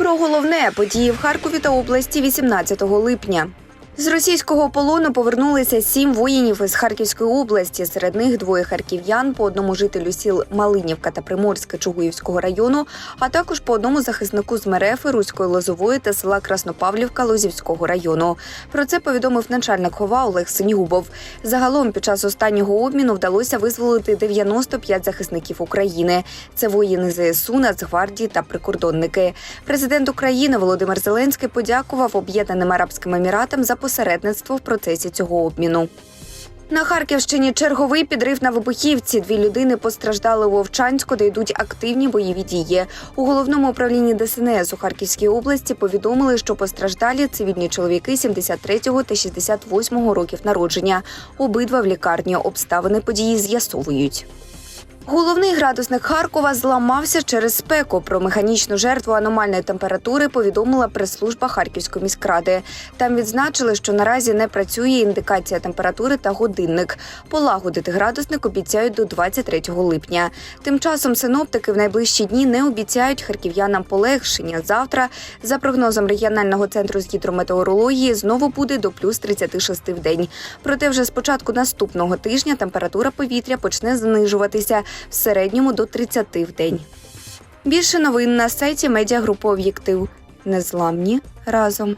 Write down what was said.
Про головне події в Харкові та області 18 липня. З російського полону повернулися сім воїнів із Харківської області. Серед них двоє харків'ян, по одному жителю сіл Малинівка та Приморське Чугуївського району, а також по одному захиснику з Мерефи, Руської Лозової та села Краснопавлівка Лозівського району. Про це повідомив начальник хова Олег Синігубов. Загалом під час останнього обміну вдалося визволити 95 захисників України. Це воїни ЗСУ, Нацгвардії та прикордонники. Президент України Володимир Зеленський подякував Об'єднаним Арабським Еміратам за посередництво в процесі цього обміну. На Харківщині черговий підрив на вибухівці. Дві людини постраждали у Вовчанську, де йдуть активні бойові дії. У головному управлінні ДСНС у Харківській області повідомили, що постраждалі цивільні чоловіки 73-го та 68-го років народження. Обидва в лікарні обставини події з'ясовують. Головний градусник Харкова зламався через спеку. Про механічну жертву аномальної температури повідомила прес-служба Харківської міськради. Там відзначили, що наразі не працює індикація температури та годинник. Полагодити градусник обіцяють до 23 липня. Тим часом синоптики в найближчі дні не обіцяють харків'янам полегшення. Завтра, за прогнозом регіонального центру з гідрометеорології, знову буде до плюс 36 в день. Проте вже з початку наступного тижня температура повітря почне знижуватися в середньому до 30 в день. Більше новин на сайті медіагрупи Об'єктив. Незламні разом.